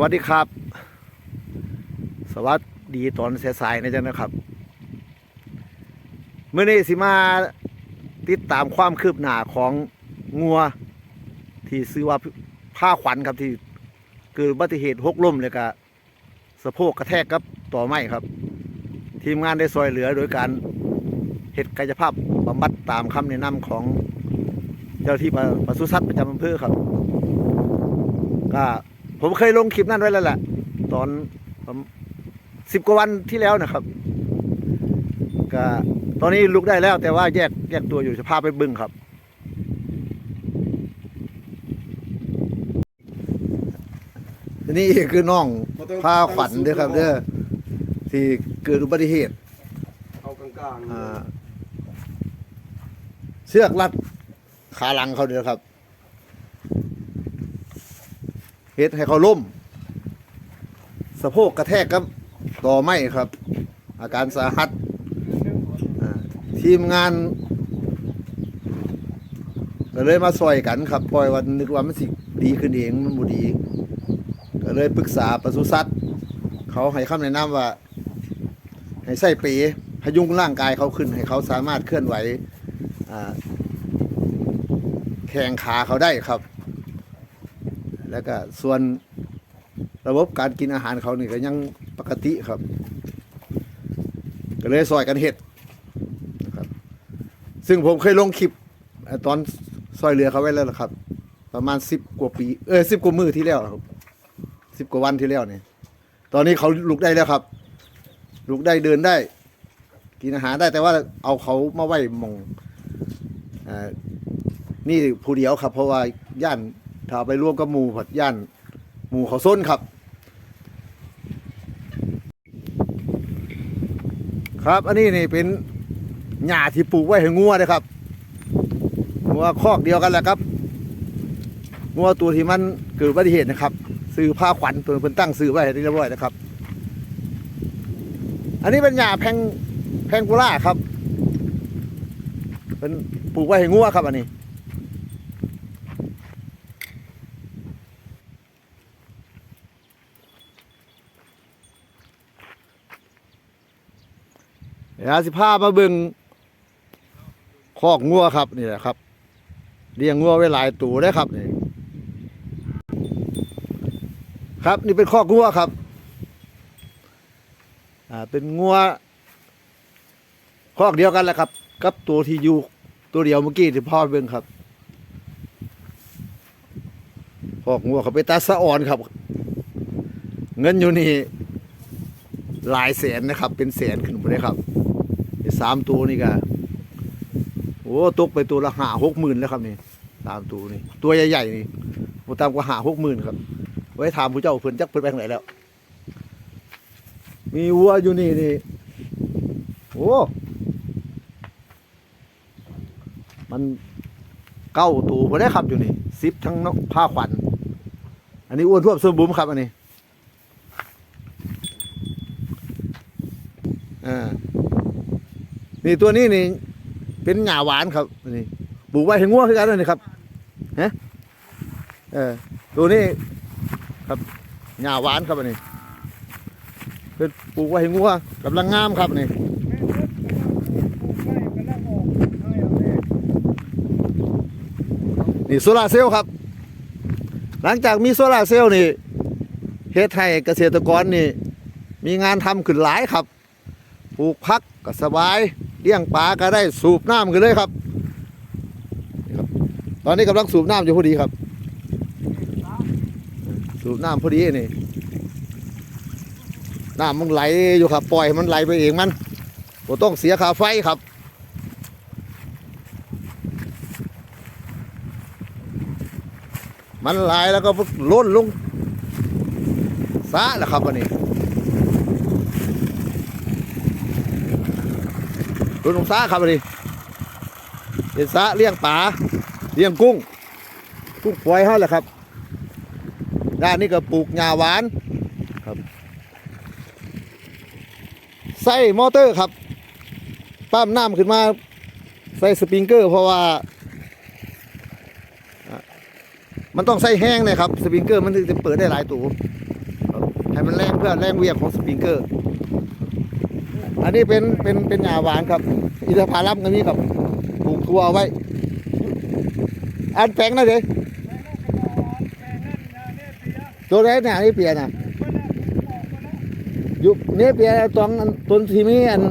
วัสดีครับ สวัสดีตอนสายๆนะจ๊ะนะครับเมื่อนี้สิมาติดตามความคืบหน้าของงัว ที่ซื้อว่าผ้าขวัญครับที่เกิดอุบัติเหตุหกล้มเลยกะสะโพกกระแทกกับต่อไม้ครับ ทีมงานได้ซอยเหลือโดยการเห็ดกายภาพบำบัดตามคำแนะนำของเจ้าที่ปศุสัตว์ประจำอำเภอครับก็ ผมเคยลงคลิปนั้นไว้แล้วแหละตอนสิบกว่าวันที่แล้วนะครับก็ตอนนี้ลุกได้แล้ว แต่ว่าแยกแยกตัวอยู่จะพาไปบึงครับ นี่คือน้องพาขวัญเด้อครับเด้อที่เกิดอุบัติเหตุเอากลางๆอ่าเชือกรัดขาหลังเขาเดียวครับ เฮ็ดให้เขาล้มสะโพกกระแทกกับต่อไม้ครับ อาการสาหัสทีมงานก็เลยมาซอยกันครับปล่อยวันนึกว่ามันสิดีขึ้นเองมันบ่ดีก็เลยปรึกษาปศุสัตว์เขาให้คำแนะนำว่า ให้ใส่เปพยุงร่างกายเขาขึ้นให้เขาสามารถเคลื่อนไหวแข่งขาเขาได้ครับ แล้วก็ส่วนระบบการกินอาหารเขานี่ก็ยังปกติครับ ก็เลยซอยกันเห็ดนะครับ ซึ่งผมเคยลงคลิปตอนซอยเรือเขาไว้แล้วละครับ ประมาณสิบกว่าปี เออสิบกว่ามือที่แล้วครับสิบกว่าวันที่แล้วเนี่ยตอนนี้เขาลุกได้แล้วครับ ลุกได้เดินได้ กินอาหารได้แต่ว่าเอาเขามาไว้มองอ่านี่ผู้เดียวครับ เพราะว่าย่าน ถ้าไปร่วมกับหมู่ผัดย่านหมู่เขาส้นครับ ครับอันนี้นี่เป็นหญ้าที่ปลูกไว้ให้งัวนะครับงัวคอกเดียวกันแหละครับงัวตัวที่มันเกิดอุบัติเหตุนะครับซื้อผ้าขวัญตัวเพิ่นตั้งซื้อไว้เรียบร้อยนะครับ อันนี้เป็นหญ้าแพงแพงกุล่าครับ เป็นปลูกไว้ให้งัวครับอันนี้ เดี๋ยวสิพามาเบิ่งคอกงัวครับนี่แหละครับเลี้ยงงัวไว้หลายตัวได้ครับนี่ครับ นี่เป็นคอกงัวครับอ่าเป็นงัวคอกเดียวกันแหละครับ กับตัวที่อยู่ตัวเดียวเมื่อกี้ที่พ่อเบิ่งครับคอกงัวเขาไปนตาสะอ่อนครับ เงินอยู่นี่หลายแสนนะครับ เป็นแสนขึ้นไปเลยครับ สามตัวนี่ก็โอ้ตกไปตัวละห้าหกหมื่นแล้วครับนี่สามตัวนี่ตัวใหญ่ๆนี่โอ้ตามกว่าห้าหกหมื่นครับ ไว้ถามผู้เจ้าเพิ่นจักเพิ่นไปทางไหนแล้ว มีวัวอยู่นี่นี่โอ้มันเก้าตัวพอได้ครับอยู่นี่ซิปทั้งนกผ้าขวัญอันนี้อ้วนท่วมสมบูรณ์ครับอันนี้อ่า นี่ตัวนี้นี่ เป็นหญ้าหวานครับนี่ปลูกไว้ให้งัวคือกันเลยครับฮะเออตัวนี้ครับหญ้าหวานครับอันนี้เป็นปลูกไว้ให้งัวงกำลังงามครับนี่นี่โซลาเซลล์ครับ หลังจากมีโซลาเซลล์นี่เฮ็ดให้เกษตรกรนี่ มีงานทำขึ้นหลายครับ ปลูกพักก็สบาย เลี้ยงปลาก็ได้สูบน้ำกันเลยครับ ตอนนี้กำลังสูบน้ำอยู่พอดีครับ สูบน้ำพอดีนี่น้ำมันไหลอยู่ครับ ปล่อยมันไหลไปเองมันบ่ต้องเสียค่าไฟครับมันไหลแล้วก็ล้นลงสะแหละครับอันนี้ ล้นลงสระครับอันนี้เป็นสระเลี้ยงปลาเลี้ยงกุ้ง กุ้งปล่อยเขาแหละครับ ด้านนี้ก็ปลูกหญ้าหวานครับใส่มอเตอร์ครับปั๊มน้ำขึ้นมาใส่สปริงเกอร์เพราะว่า มันต้องใส่แห้งเลยครับสปริงเกอร์มันถึงจะเปิดได้หลายตัวให้มันแรงเพื่อแรงเวียงของสปริงเกอร์ อันนี้เป็นเป็นเป็นหญ้าหวานครับ อินทผลัมก็มีครับปลูกทัวเอาไว้ อันแปลงนั่นเลยตัวไหนเนี่ยนี่เปียน่ะอยู่เนี่ยเปียตรงอันต้นที่มีอัน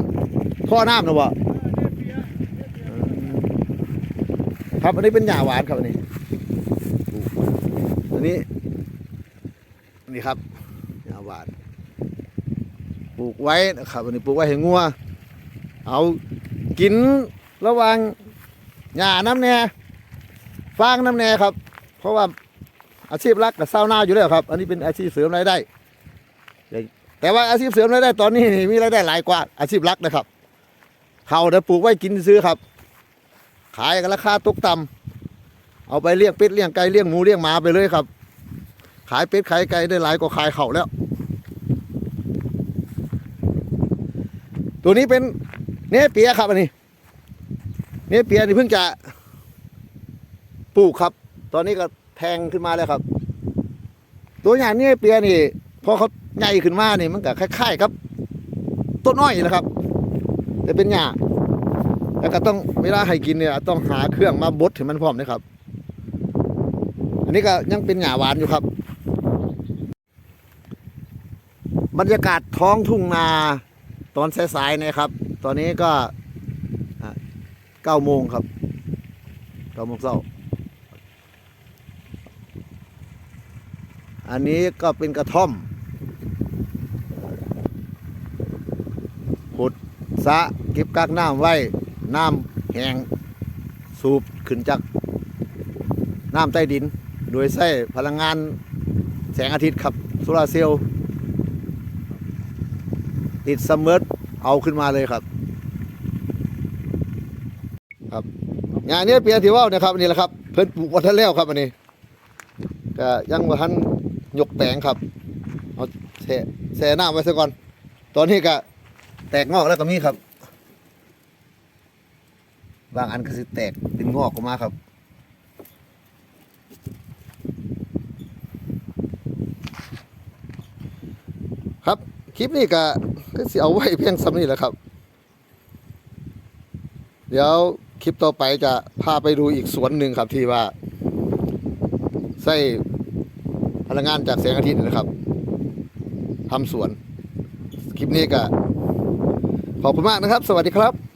ท่อน้ำนะบ่ครับอันนี้เป็นหญ้าหวานครับอันนี้อันนี้นี่ครับหญ้าหวาน ปลูกไว้นะครับอันนี้ปลูกไว้ให้งัวเอากินระหว่างหญ้าน้ำแน่ฟางน้ำแน่ครับ เพราะว่าอาชีพหลักกับเศร้าหน้าอยู่แล้วครับ อันนี้เป็นอาชีพเสริมรายได้ แต่ว่าอาชีพเสริมรายได้ตอนนี้มีรายได้หลายกว่าอาชีพหลักนะครับเขาเดี๋ยวปลูกไว้กินซื้อครับ ขายกันราคาตกต่ำเอาไปเลี้ยงเป็ดเลี้ยงไก่เลี้ยงหมูเลี้ยงหมาไปเลยครับ ขายเป็ดขายไก่ได้หลายกว่าขายเขาแล้ว ตัวนี้เป็นเนเปียครับอันนี้เนเปียนี่เพิ่งจะปลูกครับ ตอนนี้ก็แทงขึ้นมาแล้วครับ ตัวอย่างเนเปียนี่พอเขาใหญ่ขึ้นมานี่มันก็คล้ายๆครับ ต้นอ้อยแหละครับ แต่เป็นหญ้าแล้วก็ต้องเวลาให้กินเนี่ย ต้องหาเครื่องมาบดให้มันพร้อมนะครับ อันนี้ก็ยังเป็นหญ้าหวานอยู่ครับ บรรยากาศท้องทุ่งนา ตอนสายๆนะครับ ตอนนี้ก็เก้าโมงครับเก้าโมงเช้าอันนี้ก็เป็นกระท่อมขุดสะเก็บกักน้ำไว้ น้ำแห้งสูบขึ้นจากน้ำใต้ดิน โดยใช้พลังงานแสงอาทิตย์ครับโซลาร์เซลล์ ติดสมเมอร์เอาขึ้นมาเลยครับ ครับงานนี้เปียที่ว่าวนะครับอันนี่แหละครับ เพิ่นปลูกวัฒนแล้วครับอันนี้ก็ยังว่าทันยกแปลงครับเอาแช่แช่น้ำไว้ซะก่อน ตอนนี้ก็แตกงอกแล้วก็มีครับ บางอันก็สิแตกเป็นงอกออกมาครับครับ คลิปนี้ก็ ก็สิเอาไว้เพียงสำนี่แหละครับ เดี๋ยวคลิปต่อไปจะพาไปดูอีกสวนหนึ่งครับที่ว่าใส่พลังงานจากแสงอาทิตย์นะครับทำสวน คลิปนี้ก็ขอบคุณมากนะครับ สวัสดีครับ